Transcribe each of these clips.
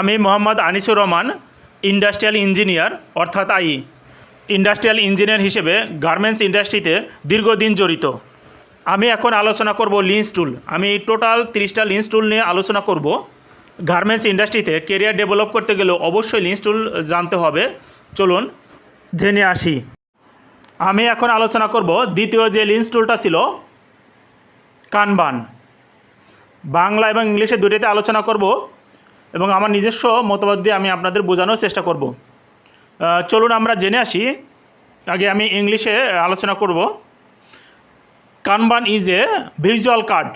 আমি Mohammad Anisur Rahman, industrial engineer, অর্থাৎ I, industrial engineer হিসেবে গার্মেন্টস ইন্ডাস্ট্রিতে দীর্ঘদিন জড়িত। আমি এখন আলোচনা করব লিন্স টুল। আমি টোটাল তিরিশটা লিন্স টুল নিয়ে আলোচনা করব। গার্মেন্টস ইন্ডাস্ট্রিতে কেরিয়ার ডেভেলপ করতে গেলে অবশ্যই লিন্স টুল জানতে হবে। চলুন, জেনে আসি। আমি এখন আলোচনা করব দ্বিতীয় যে লিন্স টুলটা ছিল কানবান বাংলা এবং ইংলিশে দুটিতে আলোচনা করব। এবং আমার নিজস্ব মতবাদ দিয়ে আমি আপনাদের বোঝানোর চেষ্টা করব। চলুন আমরা জেনে আসি। আগে আমি ইংলিশে আলোচনা করব। Kanban is a visual card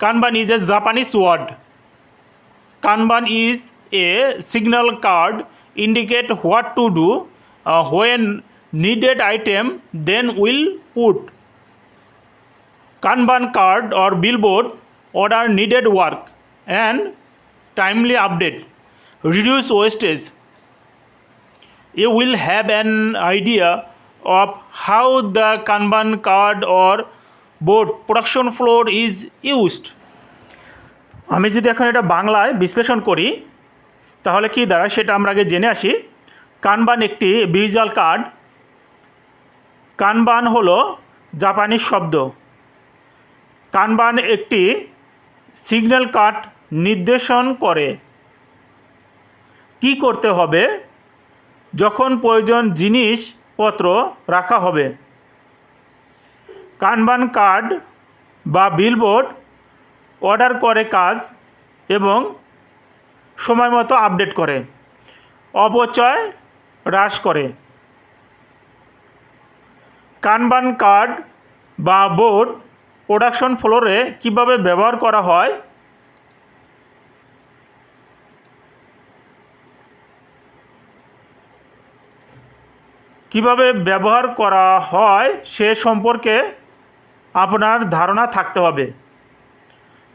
kanban is a Japanese word kanban is a signal card indicate what to do when needed item then will put Kanban card or billboard, order needed work. And timely update. Reduce wastage. You will have an idea of how the Kanban card or board production floor is used. আমি যদি এখন এটা বাংলায় বিশ্লেষণ করি তাহলে কি দাঁড়ায় সেটা আমরা আগে জেনে আসি কানবান একটি ভিজুয়াল কার্ড কানবান হলো জাপানি শব্দ কানবান একটি সিগন্যাল কাট নির্দেশন করে। কি করতে হবে? যখন প্রয়োজন জিনিসপত্র রাখা হবে। কানবান কার্ড বা বিলবোর্ড অর্ডার করে কাজ এবং সময় মতো আপডেট করে। অপচয় হ্রাস করে। কানবান কার্ড বা বোর্ড প্রোডাকশন ফ্লোরে কীভাবে ব্যবহার করা হয় কীভাবে ব্যবহার করা হয় সে সম্পর্কে আপনার ধারণা থাকতে হবে।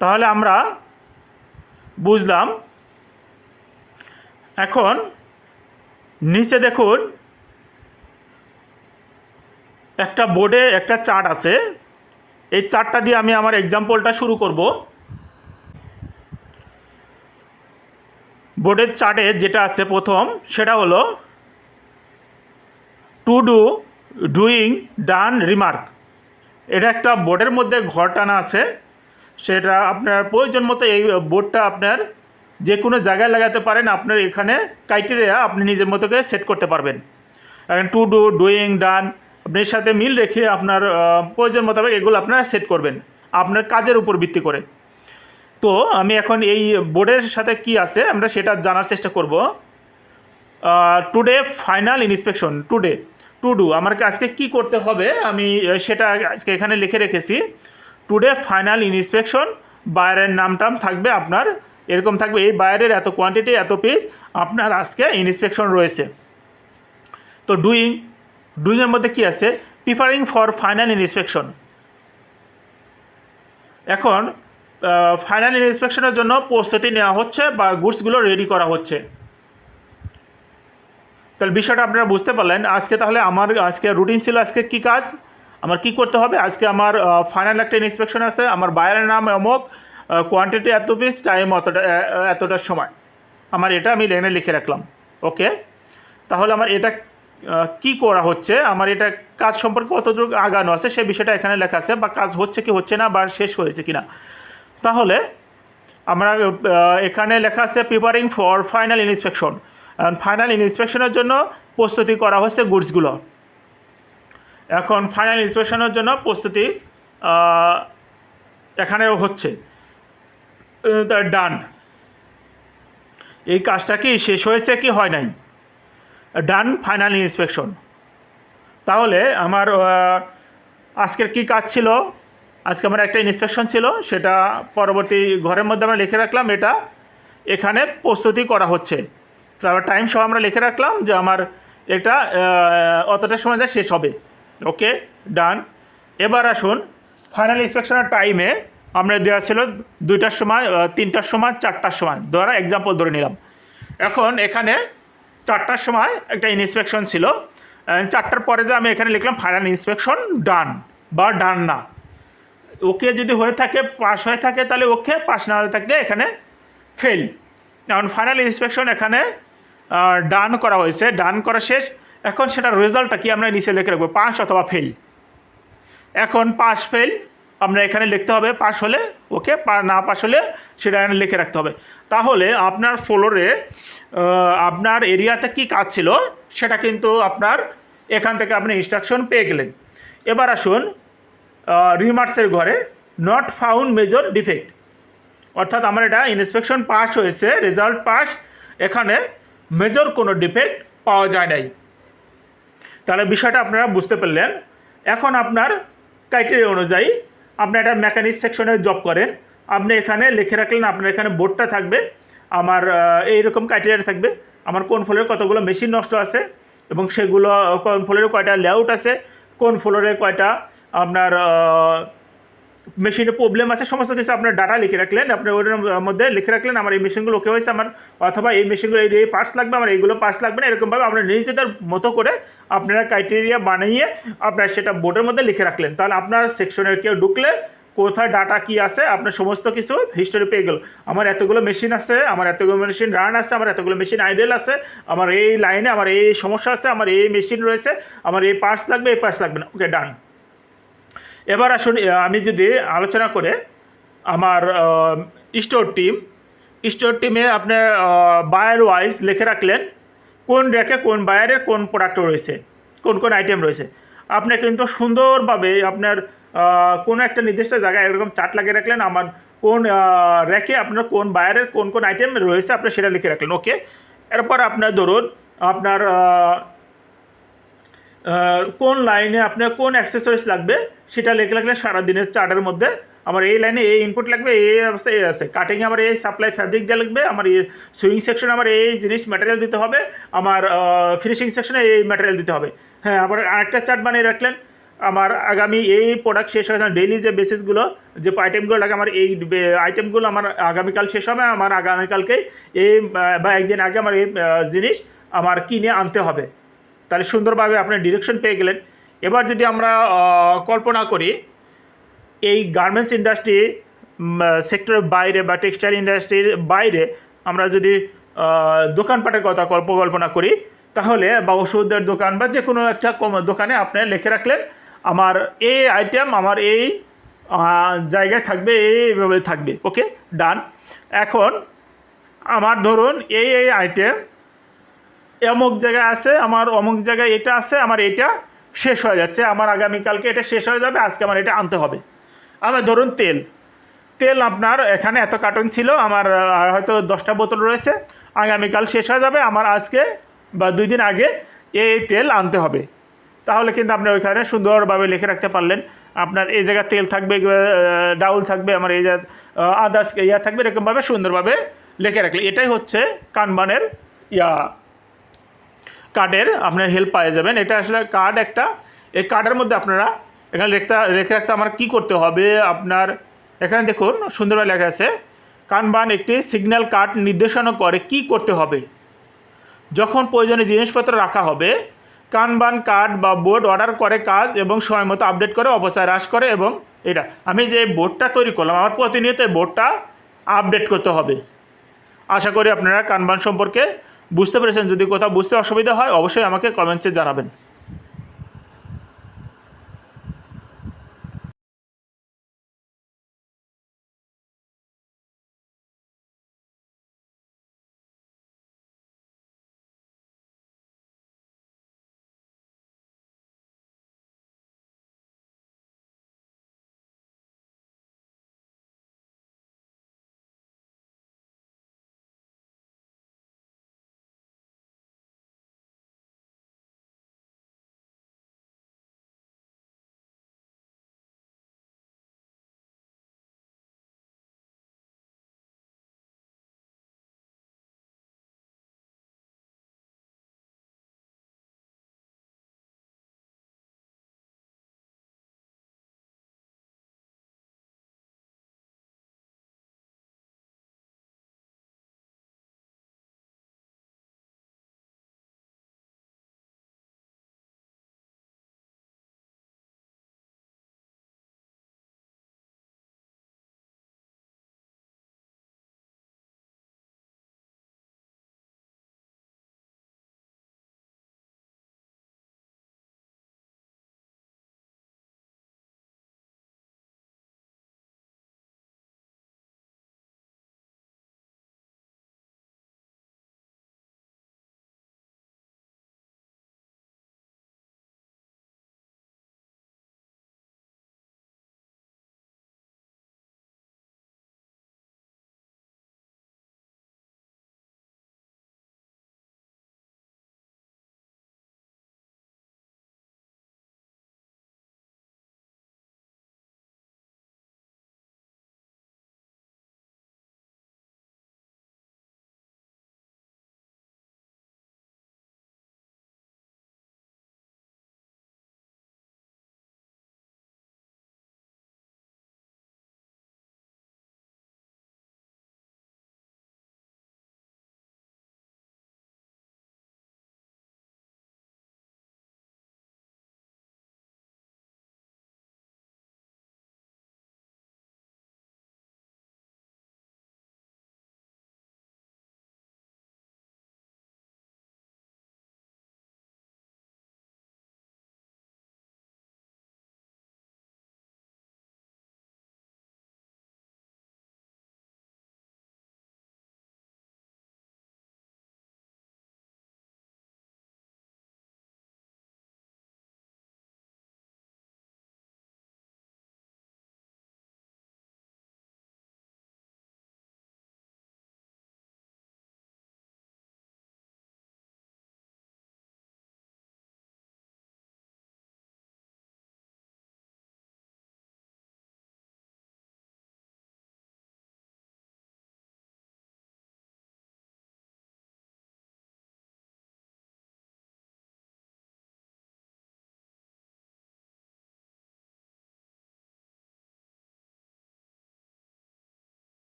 তাহলে আমরা বুঝলাম। এখন নিচে দেখুন, একটা বোর্ডে একটা চার্ট আছে। এই চার্টটা দিয়ে আমি আমার এক্সাম্পলটা শুরু করব। বোর্ডের চার্টে যেটা আছে প্রথম, সেটা হলো to do doing done remark এটা একটা বোর্ডের মধ্যে ঘর টানা আছে। সেটা আপনার প্রয়োজন মতো এই বোর্ডটা আপনার যে কোনো জায়গায় লাগাতে পারেন। আপনার এখানে ক্রাইটেরিয়া আপনি নিজের মতো করে সেট করতে পারবেন। এখন টু ডু ডুইং ডান আপনি সাথে মিল রেখে আপনার প্রয়োজন মোতাবেক এগুলো আপনারা সেট করবেন। আপনার কাজের উপর ভিত্তি করে। তো আমি এখন এই বোর্ডের সাথে কি আছে, আমরা সেটা জানার চেষ্টা করব। Today final inspection today to do আমাকে আজকে কি করতে হবে, আমি সেটা আজকে এখানে লিখে রেখেছি। টুডে ফাইনাল ইন্সপেকশন বায়ারের নাম টাম থাকবে আপনার, এরকম থাকবে এই বায়ারের এত কোয়ান্টিটি এত পিস আপনার আজকে ইন্সপেকশন রয়েছে। তো ডুইং ডুইংয়ের মধ্যে কি আছে? প্রিপারিং ফর ফাইনাল ইন্সপেকশন এখন ফাইনাল ইন্সপেকশনের জন্য প্রস্তুতি নেওয়া হচ্ছে বা গুডসগুলো রেডি করা হচ্ছে। তাহলে বিষয়টা আপনারা বুঝতে পারলেন। আজকে তাহলে আমার, আজকে রুটিন ছিল আজকে কি কাজ? আমার কি করতে হবে? আজকে আমার ফাইনাল একটা ইন্সপেকশন আছে। আমার বায়ারের নাম অমুক কোয়ান্টিটি এত পিস টাইম অতটা এতটার সময়। আমার এটা আমি লেনে লিখে রাখলাম। ওকে তাহলে আমার এটা কি করা হচ্ছে? আমার এটা কাজ সম্পর্কে কতটুকু আগানো আছে? সে বিষয়টা এখানে লেখা আছে। বা কাজ হচ্ছে কি হচ্ছে না বা শেষ হয়েছে কি না তাহলে আমরা এখানে লেখা আছে preparing for final inspection final ইন্সপেকশনের জন্য প্রস্তুতি করা হচ্ছে গুডসগুলো এখন ফাইনাল ইন্সপেকশনের জন্য প্রস্তুতি এখানেও হচ্ছে। ডান এই কাজটা কি শেষ হয়েছে কি হয় নাই? ডান ফাইনাল ইন্সপেকশন তাহলে আমার আজকের কি কাজ ছিল? আজকে আমার একটা ইন্সপেকশন ছিল, সেটা পরবর্তী ঘরের মধ্যে আমরা লিখে রাখলাম, এটা এখানে প্রস্তুতি করা হচ্ছে। তারপর টাইম সহ আমরা লিখে রাখলাম যে আমার এটা অতটা সময় যা শেষ হবে। ওকে ডান এবার আসুন ফাইনাল ইন্সপেকশনের টাইমে আমরা দেওয়া ছিল দুইটার সময় তিনটার সময়, চারটার সময়। ধরা এক্সাম্পল ধরে নিলাম। এখন এখানে চারটার সময় একটা ইন্সপেকশন ছিল। চারটার পরে যে আমি এখানে লিখলাম ফাইনাল ইন্সপেকশন ডান বা ডান না। ওকে যদি হয়ে থাকে পাস হয়ে থাকে, তাহলে ওকে পাস না হয়ে থাকলে এখানে ফেল এখন ফাইনাল ইন্সপেকশন এখানে ডান করা হয়েছে। ডান করা শেষ। এখন সেটার রেজাল্টটা কি আমরা নিচে লিখে রাখব? পাস অথবা ফেল এখন পাস ফেল আমরা এখানে লিখতে হবে পাস হলে ওকে না পাস হলে সেটা এখানে লিখে রাখতে হবে। তাহলে আপনার ফ্লোরে আপনার এরিয়াতে কি কাজ ছিল? সেটা কিন্তু আপনার এখান থেকে আপনি ইনস্ট্রাকশন পেয়ে গেলেন। এবার আসুন রিমার্সের ঘরে নট ফাউন্ড মেজর ডিফেক্ট অর্থাৎ আমার এটা ইন্সপেকশন পাস হয়েছে রেজাল্ট পাস এখানে মেজর কোনো ডিফেক্ট পাওয়া যায় নাই। তাহলে বিষয়টা আপনারা বুঝতে পারলেন। এখন আপনার ক্রাইটেরিয়া অনুযায়ী আপনি একটা মেকানিক সেকশনে জব করেন। আপনি এখানে লিখে রাখলেন, আপনার এখানে বোর্ডটা থাকবে। আমার এইরকম ক্রাইটেরিয়া থাকবে। আমার কোন ফ্লোরে কতগুলো মেশিন নষ্ট আছে এবং সেগুলো, কোন ফ্লোরে কয়টা লেআউট আছে, কোন ফ্লোরে কয়টা আপনার মেশিনে প্রবলেম আছে, সমস্ত কিছু আপনার ডাটা লিখে রাখলেন আপনার ওর মধ্যে লিখে রাখলেন, আমার এই মেশিনগুলো ওকে হয়েছে, আমার অথবা এই মেশিনগুলো এই পার্টস লাগবে, আমার এইগুলো পার্টস লাগবে না, এরকমভাবে আপনার নিজেদের মতো করে আপনারা ক্রাইটেরিয়া বানিয়ে আপনার সেটা বোর্ডের মধ্যে লিখে রাখলেন। তাহলে আপনার সেকশনের কেউ ঢুকলে কোথায় ডাটা কি আছে, আপনার সমস্ত কিছু হিস্টোরি পেয়ে গেল। আমার এতগুলো মেশিন আছে, আমার এতগুলো মেশিন রান আছে, আমার এতগুলো মেশিন আইডেল আছে, আমার এই লাইনে আমার এই সমস্যা আছে, আমার এই মেশিন রয়েছে, আমার এই পার্টস লাগবে, এই পার্টস লাগবে না। ওকে ডান এবার আসুন আমি যদি আলোচনা করে আমার স্টোর টিম। স্টোর টিমে আপনার বায়ার ওয়াইজ লিখে রাখলেন কোন র্যাকে কোন বায়ারের কোন প্রোডাক্ট রয়েছে, কোন কোন আইটেম রয়েছে। আপনি কিন্তু সুন্দরভাবে আপনার কোনো একটা নির্দিষ্ট জায়গায় এরকম চার্ট লাগিয়ে রাখলেন, আমার কোন র্যাকে আপনার কোন বায়ারের কোন কোন আইটেম রয়েছে, আপনি সেটা লিখে রাখলেন ওকে এরপর আপনার ধরুন, আপনার কোন লাইনে আপনার কোন অ্যাক্সেসরিজ লাগবে, সেটা লিখে রাখলে সারাদিনের চার্টের মধ্যে আমার এই লাইনে এই ইনপুট লাগবে, এই অবস্থা, এই আছে। কাটিংয়ে আমার এই সাপ্লাই ফ্যাব্রিক দেওয়া লাগবে, আমার এই সুইং সেকশনে আমার এই জিনিস ম্যাটেরিয়াল দিতে হবে, আমার ফিনিশিং সেকশনে এই ম্যাটেরিয়াল দিতে হবে। হ্যাঁ আবার আরেকটা চার্ট বানিয়ে রাখলেন, আমার আগামী এই প্রোডাক্ট শেষ হয়েছে ডেইলি যে বেসিসগুলো যে আইটেমগুলো লাগে, আমার এই আইটেমগুলো আমার আগামীকাল শেষ হবে, আমার আগামীকালকে এই, বা একদিন আগে আমার এই জিনিস আমার কিনে আনতে হবে। তাহলে সুন্দরভাবে আপনি ডিরেকশন পেয়ে গেলেন। এবার যদি আমরা কল্পনা করি, এই গার্মেন্টস ইন্ডাস্ট্রি সেক্টরের বাইরে বা টেক্সটাইল ইন্ডাস্ট্রির বাইরে আমরা যদি দোকানপাটের কথা কল্প, কল্পনা করি, তাহলে বা ওষুধের দোকান বা যে কোনো একটা দোকানে আপনি লিখে রাখলেন, আমার এই আইটেম আমার এই জায়গায় থাকবে, এইভাবে থাকবে। ওকে ডান এখন, আমার ধরুন এই এই আইটেম অমুক জায়গায় আছে, আমার অমুক জায়গায় এটা আছে, আমার এটা শেষ হয়ে যাচ্ছে, আমার আগামীকালকে এটা শেষ হয়ে যাবে, আজকে আমার এটা আনতে হবে। আমার ধরুন তেল। তেল আপনার এখানে এত কার্টন ছিল, আমার হয়তো দশটা বোতল রয়েছে, আগামীকাল শেষ হয়ে যাবে, আমার আজকে বা দুই দিন আগে এই তেল আনতে হবে। তাহলে কিন্তু আপনি ওইখানে সুন্দরভাবে লিখে রাখতে পারলেন, আপনার এই জায়গায় তেল থাকবে ডাউল থাকবে, আমার এই জায়গায় আদার্স ইয়া থাকবে, এরকমভাবে সুন্দরভাবে লিখে রাখলে এটাই হচ্ছে কানবানের ইয়া। কার্ডের আপনার হেল্প পাওয়া যাবেন। এটা আসলে কার্ড একটা, এই কার্ডের মধ্যে আপনারা এখানে লিখতে রেখে রাখতে আমার কী করতে হবে? আপনার এখানে দেখুন, সুন্দরভাবে লেখা আছে কানবান একটি সিগন্যাল কার্ড নির্দেশনা করে কি করতে হবে। যখন প্রয়োজনীয় জিনিসপত্র রাখা হবে কানবান কার্ড বা বোর্ড অর্ডার করে কাজ এবং সময় মতো আপডেট করে, অপচয় হ্রাস করে এবং এটা, আমি যে বোর্ডটা তৈরি করলাম, আমার প্রতিনিয়ত বোর্ডটা আপডেট করতে হবে। আশা করি আপনারা কানবান সম্পর্কে বুঝতে পেরেছেন? যদি কোথাও বুঝতে অসুবিধা হয় অবশ্যই আমাকে কমেন্টসে জানাবেন।